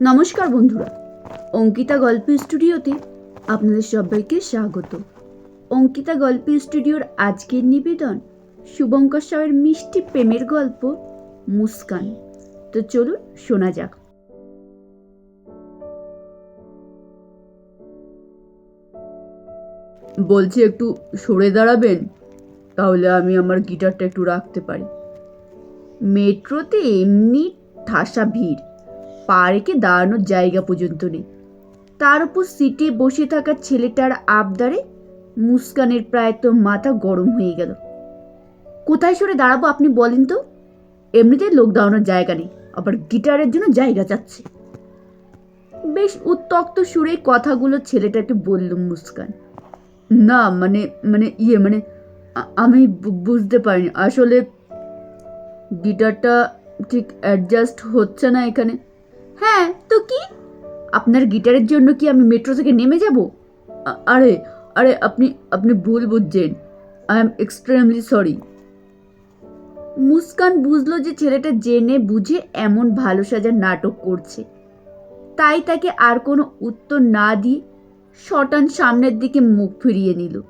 নমস্কার বন্ধুরা। অঙ্কিতা গল্প স্টুডিওতে আপনাদের সবাইকে স্বাগত। অঙ্কিতা গল্প স্টুডিওর আজকের নিবেদন শুভঙ্কর সাহের মিষ্টি প্রেমের গল্প, মুস্কান। তো চলুন শোনা যাক। বলছি, একটু সরে দাঁড়াবেন, তাহলে আমি আমার গিটারটা একটু রাখতে পারি। মেট্রোতে এমনি ঠাসা ভিড়। পা রেখে দাঁড়ানোর জায়গা পর্যন্ত নেই। তার উপর সিটে বসে থাকা ছেলেটার আবদারে মুস্কানের প্রায় তো মাথা গরম হয়ে গেল। কোথায় সরে দাঁড়াবো আপনি বলেন তো? এমনিতেই লোক দাঁড়ানোর জায়গা নেই, আবার গিটারের জন্য জায়গা চাচ্ছে। বেশ উত্তক্ত সুরে কথাগুলো ছেলেটাকে বলল মুস্কান। না মানে মানে ইয়ে মানে আমি বুঝতে পারিনি। আসলে গিটারটা ঠিক অ্যাডজাস্ট হচ্ছে না এখানে। হ্যাঁ তো কি? আপনার গিটারের জন্য কি আমি মেট্রো থেকে নেমে যাব? আরে আরে আপনি আপনি ভুল বুঝছেন। I am extremely sorry Muskan বুঝলো যে ছেলেটা জেনে বুঝে এমন ভালো সাজার নাটক করছে। তাই তাকে আর কোনো উত্তর না দিয়ে শটান সামনের দিকে মুখ ফিরিয়ে নিল।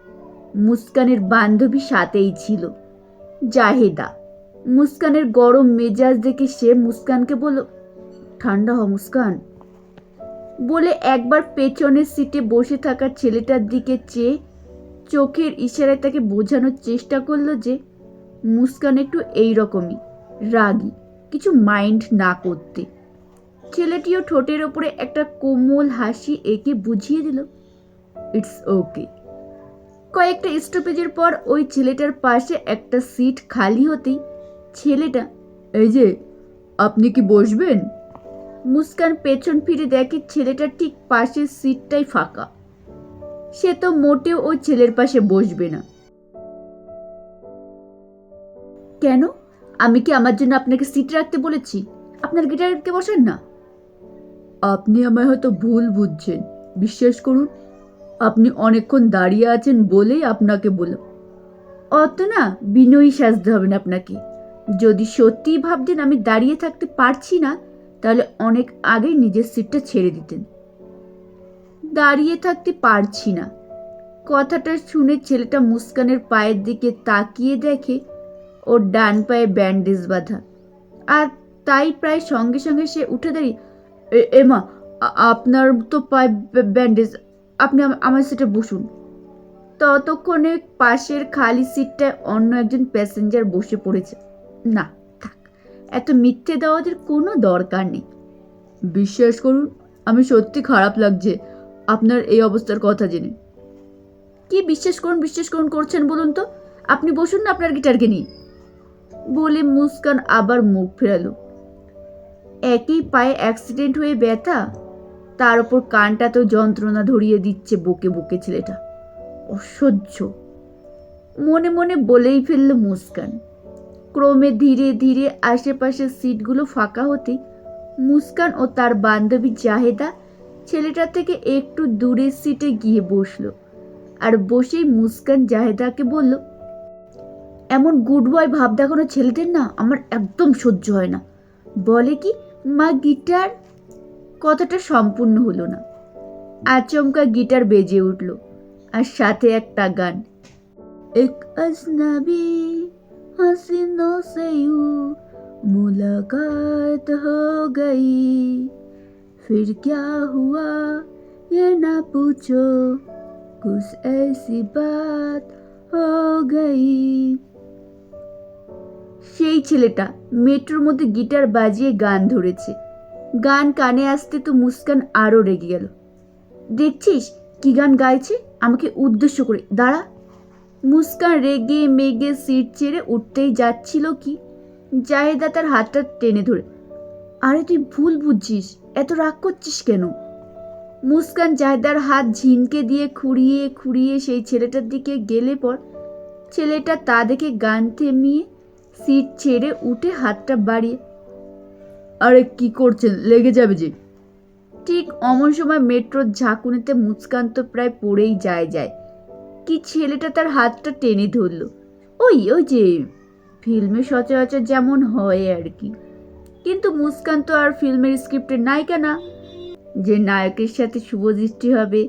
মুস্কানের বান্ধবী সাথেই ছিল। জাহেদা। মুস্কানের গরম মেজাজ দেখে সে মুস্কানকে বলল ঠান্ডা হ মুস্কান। বলে একবার পেছনের সিটে বসে থাকা ছেলেটার দিকে চেয়ে চোখের ইশারায় তাকে বোঝানোর চেষ্টা করল যে মুস্কান একটু এই রকমই রাগী, কিছু মাইন্ড না করতে। ছেলেটিও ঠোঁটের ওপরে একটা কোমল হাসি এঁকে বুঝিয়ে দিল ইটস ওকে কয়েকটা স্টপেজের পর ওই ছেলেটার পাশে একটা সিট খালি হতেই ছেলেটা, এই যে, আপনি কি বসবেন? মুস্কান পেছন ফিরে দেখে ছেলেটার ঠিক পাশের সিটটাই ফাঁকা। সে তো মোটেও ওই ছেলের পাশে বসবে না। কেন? আমি কি আমার জন্য আপনাকে সিট রাখতে বলেছি? আপনার গিটারকে বসেন না। আপনি আমায় হয়তো ভুল বুঝছেন। বিশ্বাস করুন, আপনি অনেকক্ষণ দাঁড়িয়ে আছেন বলেই আপনাকে বললাম। অত না, বিনয়ী সাজতে হবে না আপনাকে। যদি সত্যিই ভাবছেন আমি দাঁড়িয়ে থাকতে পারছি না তাহলে অনেক আগেই নিজের সিটটা ছেড়ে দিতেন। দাঁড়িয়ে থাকতে পারছি না। কথাটা শুনে ছেলেটা মুস্কানের পায়ের দিকে তাকিয়ে দেখে ওর ডান পায়ে ব্যান্ডেজ বাঁধা। আর তাই প্রায় সঙ্গে সঙ্গে সে উঠে দাঁড়িয়ে, "এ- এমা আপনার তো পায়ে ব্য- ব্যান্ডেজ আপনি আমার সিটে বসুন। ততক্ষণে পাশের খালি সিটটায় অন্য একজন প্যাসেঞ্জার বসে পড়েছে। না এত মিথ্যে দেওয়াদের কোনো দরকার নেই। বিশ্বাস করুন, আমি সত্যি খারাপ লাগছে আপনার এই অবস্থার কথা জেনে। কি বিশ্বাস করুন বিশ্বাস করুন করছেন বলুন তো? আপনি বসুন না আপনার গিটারকে নিয়ে। বলে মুস্কান আবার মুখ ফেরালো। একই পায়ে অ্যাক্সিডেন্ট হয়ে ব্যথা, তার উপর তো যন্ত্রণা ধরিয়ে দিচ্ছে বুকে বুকে ছেলেটা। অসহ্য। মনে মনে বলেই ফেলল মুস্কান। ক্রমে ধীরে ধীরে আশেপাশের সিটগুলো ফাঁকা হতেই মুস্কান ও তার বান্ধবী জাহেদা ছেলেটা থেকে একটু দূরের সিটে গিয়ে বসল। আর বসেই মুস্কান জাহেদাকে বলল, এমন গুড বয় ভাব দেখানো ছেলেদের না আমার একদম সহ্য হয় না। বলে কি, মা, গিটার? কথাটা সম্পূর্ণ হলো না। আচমকা গিটার বেজে উঠল। আর সাথে একটা গান, এক আজনাবি हसीनों से यूं मुलाकात हो गई फिर क्या हुआ ये ना पूछो कुछ ऐसी बात हो गई সেই ছেলেটা মেট্রোর মধ্যে গিটার বাজিয়ে গান ধরেছে গান কানে আসতে তো মুস্কান আরও রেগে গেল দেখছিস কি গান গাইছে আমাকে উদ্দেশ্য করে দাঁড়া মুস্কান রেগে মেগে সিট ছেড়ে উঠতেই যাচ্ছিল কি? জাহেদা তার হাতটা টেনে ধরে, আরে তুই ভুল বুঝছিস, এত রাগ করছিস কেন? মুস্কান জাহেদার হাত ঝিনকে দিয়ে খুঁড়িয়ে খুঁড়িয়ে সেই ছেলেটার দিকে গেলে পর ছেলেটা তা দেখে গান থেমিয়ে সিট ছেড়ে উঠে হাতটা বাড়িয়ে, আরে কি করছেন? লেগে যাবে যে। ঠিক অমন সময় মেট্রোর ঝাঁকুনিতে মুস্কান তো প্রায় পড়েই যায় যায়। কি ছেলেটা তার হাতটা টেনে ধরলো? ওই ওই যে ফিল্মে সচরাচর যেমন হয় আর কি। কিন্তু মুস্কান তো আর ফিল্মের স্ক্রিপ্টের নায়িকা না। যে নায়কের সাথে শুভদৃষ্টি হবে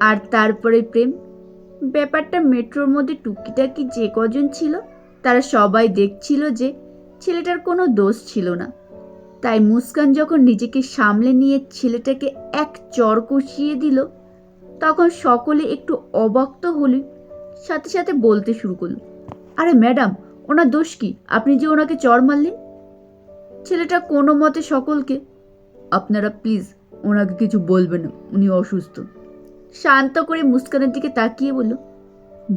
আর তারপরে প্রেম, ব্যাপারটা মেট্রোর মধ্যে টুকিটাকি যে কজন ছিল, তারা সবাই দেখছিল যে ছেলেটার কোনো দোষ ছিল না। তাই মুস্কান যখন নিজেকে সামলে নিয়ে ছেলেটাকে এক চর কষিয়ে দিল তখন সকলে একটু অবাক তো হলে সাথে সাথে বলতে শুরু করল, আরে ম্যাডাম, ওনার দোষ কি? আপনি যে ওনাকে চর মারলেন? ছেলেটা কোনো মতে সকলকে আপনারা প্লিজ ওনাকে কিছু বলবেন না উনি অসুস্থ। শান্ত করে মুস্কানের দিকে তাকিয়ে বলল,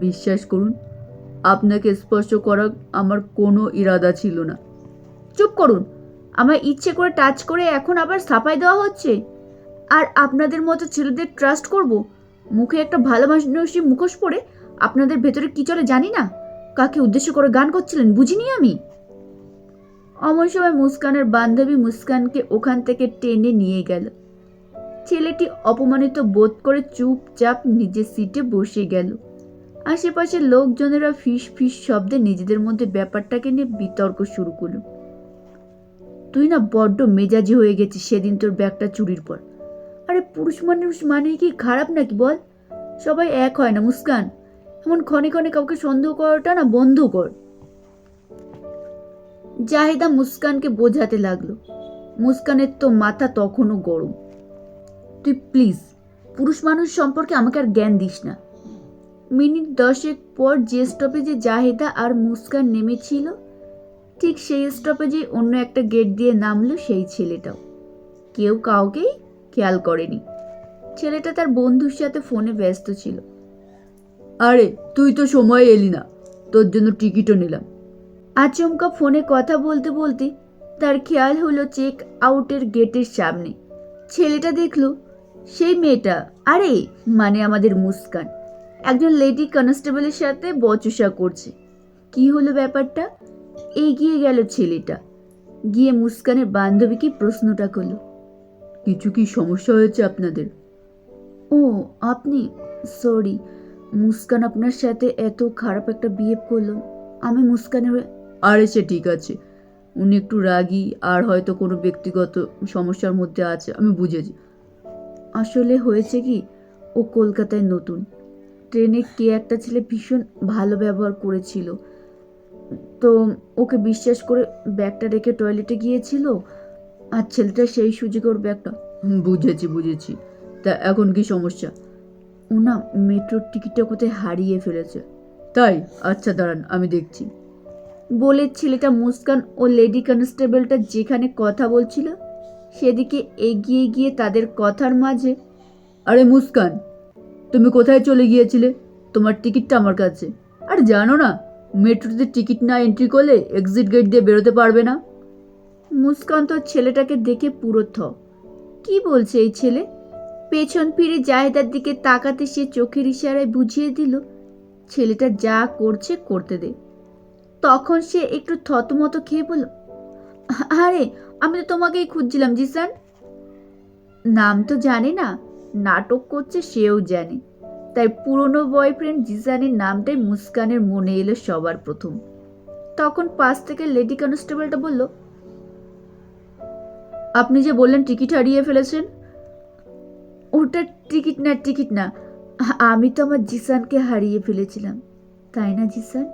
বিশ্বাস করুন, আপনাকে স্পর্শ করার আমার কোনো ইরাদা ছিল না। চুপ করুন, আমার ইচ্ছে করে টাচ করে এখন আবার সাফাই দেওয়া হচ্ছে। আর আপনাদের মতো ছেলেদের ট্রাস্ট করব? মুখে একটা ভালো মানুষই মুখোশ পরে আপনাদের ভেতরে কি চলে জানি না। কাকে উদ্দেশ্য করে গান করছিলেন বুঝিনি আমি। অমন সময় মুস্কানের বান্ধবী মুস্কানকে ওখান থেকে টেনে নিয়ে গেল। ছেলেটি অপমানিত বোধ করে চুপচাপ নিজের সিটে বসে গেল। আশেপাশের লোকজনেরা ফিস ফিস শব্দে নিজেদের মধ্যে ব্যাপারটাকে নিয়ে বিতর্ক শুরু করল। তুই না বড্ড মেজাজি হয়ে গেছিস সেদিন তোর ব্যাগটা চুরির পর। আরে পুরুষ মানুষ মানে কি খারাপ নাকি বল? সবাই এক হয় না, মুস্কান। এমন ক্ষণে ক্ষণে কাউকে সন্দেহ করাটা না বন্ধ কর। জাহেদা মুস্কানকে বোঝাতে লাগল। মুস্কানের তো মাথা তখনও গরম। তুই প্লিজ, পুরুষ মানুষ সম্পর্কে আমাকে আর জ্ঞান দিস না। মিনিট দশেক পর যে স্টপেজে জাহেদা আর মুস্কান নেমেছিল, ঠিক সেই স্টপেজে অন্য একটা গেট দিয়ে নামলো সেই ছেলেটাও। কেউ কাউকেই খেয়াল করেনি। ছেলেটা তার বন্ধুর সাথে ফোনে ব্যস্ত ছিল। আরে, তুই তো সময় এলি না। তোর জন্য টিকিটও নিলাম। আচমকা ফোনে কথা বলতে বলতে তার খেয়াল হলো চেক আউটের গেটের সামনে। ছেলেটা দেখল, সেই মেয়েটা, আরে মানে আমাদের মুস্কান। একজন লেডি কনস্টেবলের সাথে বচসা করছে। কি হলো ব্যাপারটা? এগিয়ে গেল ছেলেটা। গিয়ে মুস্কানের বান্ধবীকে প্রশ্নটা করল কিছু কি সমস্যা হয়েছে আপনাদের? ও আপনি সরি মুস্কান আপনার সাথে এত খারাপ একটা বিহেভ করল। আমি মুস্কানের আরে সে ঠিক আছে। উনি একটু রাগী আর হয়তো কোনো ব্যক্তিগত সমস্যার মধ্যে আছে আমি বুঝেছি। আসলে হয়েছে কি ও কলকাতায় নতুন। ট্রেনে কে একটা ছেলে ভীষণ ভালো ব্যবহার করেছিল। তো ওকে বিশ্বাস করে ব্যাগটা রেখে টয়লেটে গিয়েছিল। আর ছেলেটা সেই সুযোগে ওর ব্যাগটা হুম, বুঝেছি বুঝেছি। তা এখন কি সমস্যা? ও না মেট্রোর টিকিটটা কোথায় হারিয়ে ফেলেছে। তাই? আচ্ছা দাঁড়ান আমি দেখছি। বলে ছেলেটা মুস্কান ও লেডি কনস্টেবলটা যেখানে কথা বলছিল সেদিকে এগিয়ে গিয়ে তাদের কথার মাঝে আরে মুস্কান তুমি কোথায় চলে গিয়েছিলে? তোমার টিকিটটা আমার কাছে। আর জানো না মেট্রোতে টিকিট না এন্ট্রি করলে এক্সিট গেট দিয়ে বেরোতে পারবে না। মুস্কান ছেলেটাকে দেখে পুরো থ কি বলছে এই ছেলে? পেছন ফিরে জাহেদার দিকে তাকাতে সে চোখের ইশারায় বুঝিয়ে দিল, ছেলেটা যা করছে করতে দে। তখন সে একটু থতমত খেয়ে বলল, আরে, আমি তো তোমাকেই খুঁজছিলাম জিসান নাম তো জানে না, নাটক করছে সেও জানে। তাই পুরনো বয়ফ্রেন্ড জিসানের নামটাই মুস্কানের মনে এলো সবার প্রথম। তখন পাশ থেকে লেডি কনস্টেবলটা বলল আপনি যে বললেন টিকিট হারিয়ে ফেলেছেন, ওটা টিকিট না টিকিট না। আমি তো আমার জিসানকে হারিয়ে ফেলেছিলাম, তাই না জিসান?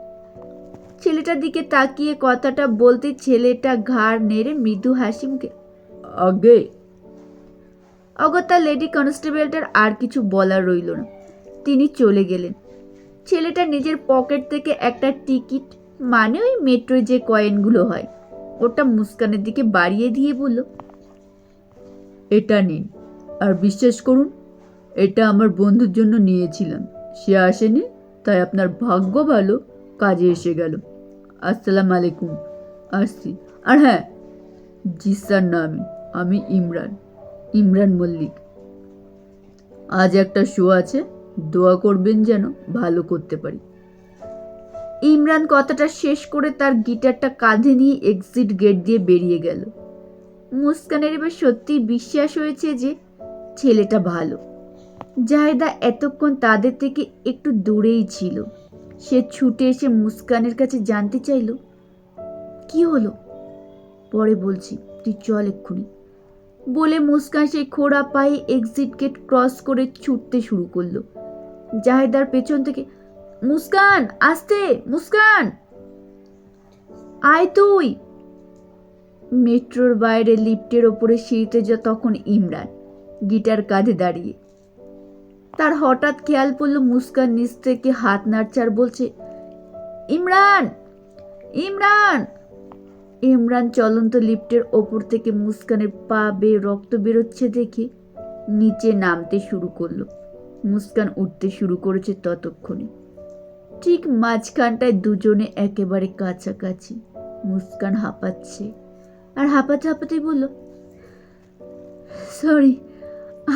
ছেলেটার দিকে তাকিয়ে কথাটা বলতে ছেলেটা ঘাড় নেড়ে মৃদু হাসি মুখে আগে? অগত্যা লেডি কনস্টেবলটার আর কিছু বলার রইল না। তিনি চলে গেলেন। ছেলেটা নিজের পকেট থেকে একটা টিকিট মানে ওই মেট্রোয় যে কয়েনগুলো হয়, ওটা মুস্কানের দিকে বাড়িয়ে দিয়ে বলল এটা নিন। আর বিশ্বাস করুন, এটা আমার বন্ধুর জন্য নিয়েছিলাম। সে আসেনি, তাই আপনার ভাগ্য ভালো, কাজে এসে গেল। আসসালাম আলাইকুম। আসছি। আর হ্যাঁ জিসার নামে, আমি ইমরান ইমরান মল্লিক। আজ একটা শো আছে, দোয়া করবেন যেন ভালো করতে পারি। ইমরান কথাটা শেষ করে তার গিটারটা কাঁধে নিয়ে এক্সিট গেট দিয়ে বেরিয়ে গেল। মুস্কানের এবার সত্যি বিশ্বাস হয়েছে যে ছেলেটা ভালো। জাহেদা এতক্ষণ তাদের থেকে একটু দূরেই ছিল। সে ছুটে এসে মুস্কানের কাছে জানতে চাইল, কি হলো? পরে বলছি, তুই চল এক্ষুনি। বলে মুস্কান সেই খোড়া পায়ে এক্সিট গেট ক্রস করে ছুটতে শুরু করল। জাহেদার পেছন থেকে, মুস্কান, আসতে, মুস্কান! আয় তুই! মেট্রোর বাইরে লিফটের ওপরে সিঁড়িতে যা তখন ইমরান, গিটার কাঁধে দাঁড়িয়ে। তার হঠাৎ খেয়াল পড়ল মুস্কান নিচ থেকে হাত নাড়ছে আর বলছে, ইমরান ইমরান! ইমরান চলন্ত লিফটের ওপর থেকে মুস্কানের পা বেয়ে রক্ত বেরোচ্ছে দেখে নিচে নামতে শুরু করল। মুস্কান উঠতে শুরু করেছে ততক্ষণে। ঠিক মাঝখানটায় দুজনে একেবারে কাছাকাছি, মুস্কান হাঁপাচ্ছে। আর হাঁপাতে হাঁপাতেই বলল সরি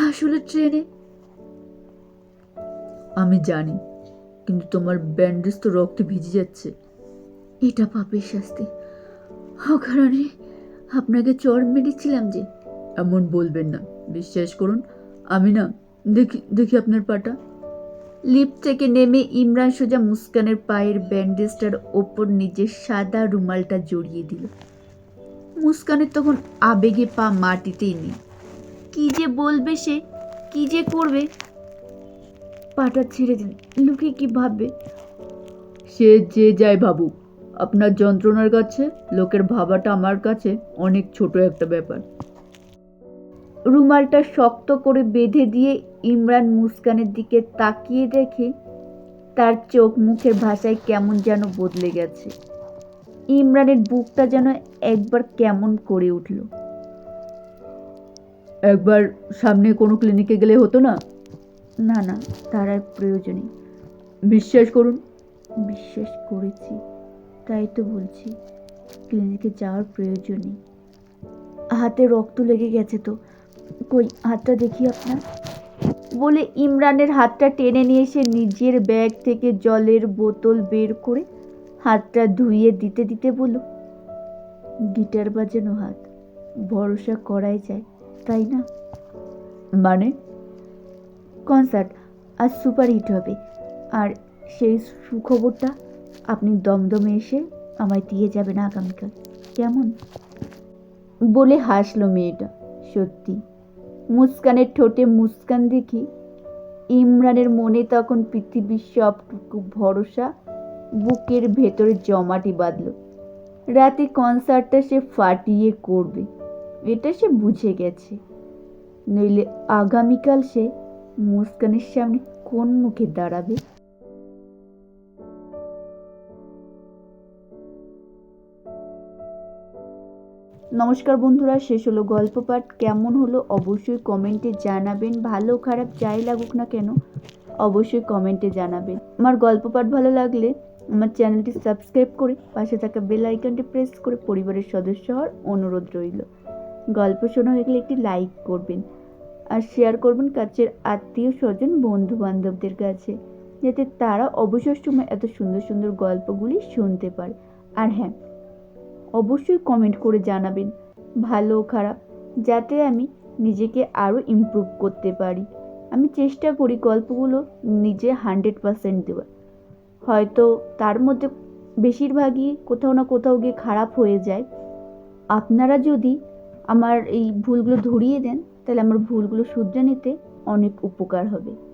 আসলে ট্রেনে আমি জানি কিন্তু তোমার ব্যান্ডেজ তো রক্তে ভিজে যাচ্ছে। এটা পাপের শাস্তি। অকারণে আপনাকে চর মেরেছিলাম যে। এমন বলবেন না বিশ্বাস করুন আমি না দেখি দেখি আপনার পাটা। লিফট থেকে নেমে ইমরান সোজা মুস্কানের পায়ের ব্যান্ডেজটার ওপর নিজের সাদা রুমালটা জড়িয়ে দিল। মুস্কানের তখন আবেগে পা মাটিতেই নেই কি যে বলবে সে কি যে করবে? পাটা ছেড়ে দিন লোকে কি ভাববে? সে যে যায় ভাবুক আপনার যন্ত্রণার কাছে লোকের ভাবাটা আমার কাছে অনেক ছোট একটা ব্যাপার। রুমালটা শক্ত করে বেঁধে দিয়ে ইমরান মুস্কানের দিকে তাকিয়ে দেখে তার চোখ মুখের ভাষায় কেমন যেন বদলে গেছে। ইমরানের বুকটা যেন একবার কেমন করে উঠল। একবার সামনে কোনো ক্লিনিকে গেলে হতো না? না না, তার আর প্রয়োজনই বিশ্বাস করুন। বিশ্বাস করেছি, তাই তো বলছি, ক্লিনিকে যাওয়ার প্রয়োজন নেই। হাতে রক্ত লেগে গেছে তো। কই, হাতটা দেখি আপনার? বলে ইমরানের হাতটা টেনে নিয়ে এসে নিজের ব্যাগ থেকে জলের বোতল বের করে হাতটা ধুইয়ে দিতে দিতে বলল গিটার বাজানো হাত ভরসা করাই যায় তাই না? মানে? কনসার্ট আজ সুপার হিট হবে আর সেই সুখবরটা আপনি দমদমে এসে আমায় দিয়ে যাবেন আগামীকাল কেমন? বলে হাসলো মেয়েটা সত্যি। মুস্কানের ঠোঁটে মুস্কান দেখি ইমরানের মনে তখন পৃথিবীর সবটুকু ভরসা বুকের ভেতরে জমাটি বাঁধল। রাতে কনসার্টটা সে ফাটিয়ে করবে, এটা সে বুঝে গেছে। নইলে আগামীকাল সে মুস্কানের সামনে কোন মুখে দাঁড়াবে? নমস্কার বন্ধুরা, শেষ হলো গল্প পাঠ। কেমন হলো অবশ্যই কমেন্টে জানাবেন। ভালো, খারাপ, যাই লাগুক না কেন, অবশ্যই কমেন্টে জানাবেন। আমার গল্প পাঠ ভালো লাগলে আমার চ্যানেলটি সাবস্ক্রাইব করে পাশে থাকা বেল আইকনটি প্রেস করে পরিবারের সদস্য হওয়ার অনুরোধ রইল। গল্প শোনা হয়ে গেলে একটি লাইক করবেন আর শেয়ার করবেন কাছের আত্মীয়, স্বজন বন্ধু বান্ধবদের কাছে, যাতে তারা অবসর সময় এত সুন্দর সুন্দর গল্পগুলি শুনতে পারে। আর হ্যাঁ অবশ্যই কমেন্ট করে জানাবেন, ভালো খারাপ, যাতে আমি নিজেকে আরও ইমপ্রুভ করতে পারি। আমি চেষ্টা করি গল্পগুলো নিজে হান্ড্রেড পারসেন্ট দেওয়ার। হয়তো তার মধ্যে বেশিরভাগই কোথাও না কোথাও গিয়ে খারাপ হয়ে যায়। আপনারা যদি আমার এই ভুলগুলো ধরিয়ে দেন, তাহলে আমার ভুলগুলো শুধরে নিতে অনেক উপকার হবে।